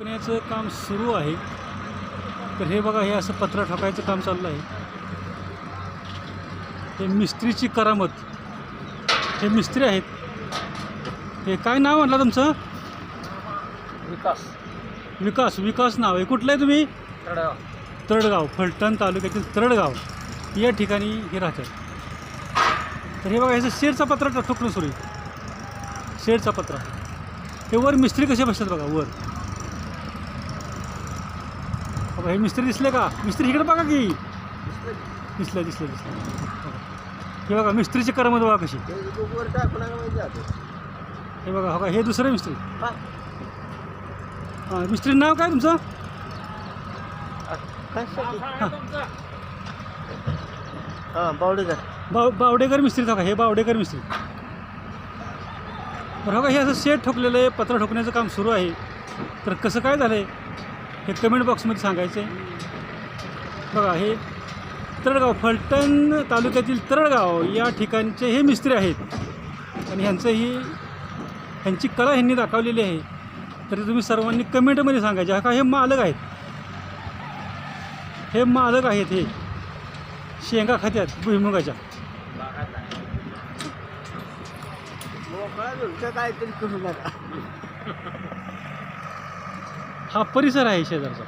करण्याचं काम सुरू आहे. तर हे बघा हे असं पत्र ठोकायचं काम चाललं आहे. हे मिस्त्रीची करामत. हे मिस्त्री आहेत. हे काय नाव म्हटलं तुमचं? विकास. विकास विकास नाव आहे. कुठलं आहे तुम्ही? तळेगाव. तरडगाव फलटण तालुक्यातील तरडगाव या ठिकाणी हे राहतात तर हे बघा ह्याचं शेडचा पत्रा ठोकणं सुरू आहे. शेडचा पत्रा. हे वर मिस्त्री कसे बसतात बघा वर. हे मिस्त्री दिसले का? मिस्त्री इकडे बघा की. दिसलं दिसलं दिसलं बघा. हे बघा मिस्त्रीची करमत बघा कशी. हे बघा बघा हे दुसरं मिस्त्री. हां. मिस्त्री नाव काय तुमचं? हां. बावडेकर. बाव बावडेकर मिस्त्री बघा हे बावडेकर मिस्त्री. बरं हो का हे असं शेट ठोकलेलं आहे पत्र ठोकण्याचं काम सुरू आहे. तर कसं काय झालं आहे हे कमेंट बॉक्समध्ये सांगायचं बघा हे तरळगाव फलटण तालुक्यातील तरळगाव या ठिकाणचे हे मिस्त्री आहेत. आणि ह्यांचं ही ह्यांची कला ह्यांनी दाखवलेली आहे. तरी तुम्ही सर्वांनी कमेंटमध्ये सांगायचे हा का हे मालक आहेत. हे मालक आहेत हे. शेंगा खात्यात भुईमुगाच्या. मोकळा हा परिसर आहे शेजारचा.